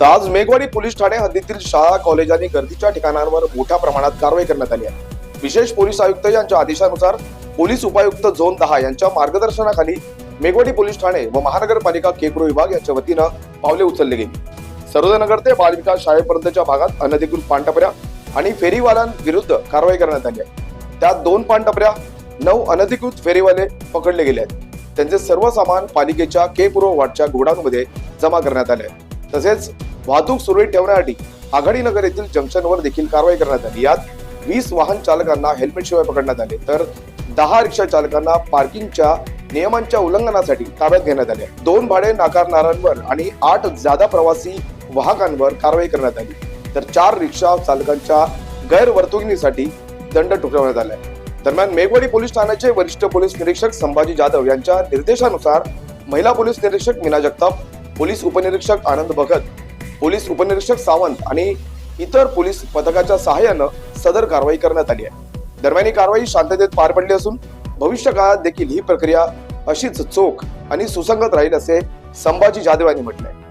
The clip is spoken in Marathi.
तर आज मेघवाडी पोलीस ठाणे हद्दीतील शाळा कॉलेज आणि गर्दीच्या ठिकाणांवर मोठ्या प्रमाणात कारवाई करण्यात आली आहे. विशेष पोलीस आयुक्त यांच्या आदेशानुसार पोलीस उपायुक्त झोन दहा यांच्या मार्गदर्शनाखाली मेघवाडी पोलीस ठाणे व महानगरपालिका केकरो विभाग यांच्या वतीनं पावले उचलली गेली. सर्वोदयनगर ते बालविकास शाळेपर्यंतच्या भागात अनधिकृत पानटपऱ्या आणि फेरीवाल्यांविरुद्ध कारवाई करण्यात आली आहे. त्यात दोन पानटपऱ्या नऊ अनधिकृत फेरीवाले पकडले गेले आहेत. त्यांचे सर्व सामान पालिकेच्या के पूर्व वाटच्या गोडाऊनमध्ये जमा करण्यात आले आहे. तसेच वाहतूक सुरळीत ठेवण्यासाठी आघाडी नगर येथील जंक्शनवर देखील कारवाई करण्यात आली. यात वीस वाहन चालकांना हेल्मेट शिवाय पकडण्यात आले. तर दहा रिक्षा चालकांना पार्किंगच्या नियमांच्या उल्लंघनासाठी ताब्यात घेण्यात आले. दोन भाडे नाकारणाऱ्यांवर आणि आठ जादा प्रवासी वाहकांवर कारवाई करण्यात आली. तर चार रिक्षा चालकांच्या गैरवर्तणुकीसाठी दंड ठोठावण्यात आलाय दरम्यान मेघवाडी पोलीस ठाण्याचे वरिष्ठ पोलीस निरीक्षक संभाजी जाधव यांच्या निर्देशानुसार महिला पोलीस निरीक्षक मीना जगताप पोलीस उपनिरीक्षक आनंद भगत पोलीस उपनिरीक्षक सावंत आणि इतर पोलीस पथकाच्या सहाय्यानं सदर कारवाई करण्यात आली आहे. दरम्यान ही कारवाई शांततेत पार पडली असून भविष्य काळात देखील ही प्रक्रिया अशीच चोख आणि सुसंगत राहील असे संभाजी जाधव यांनी म्हटलंय.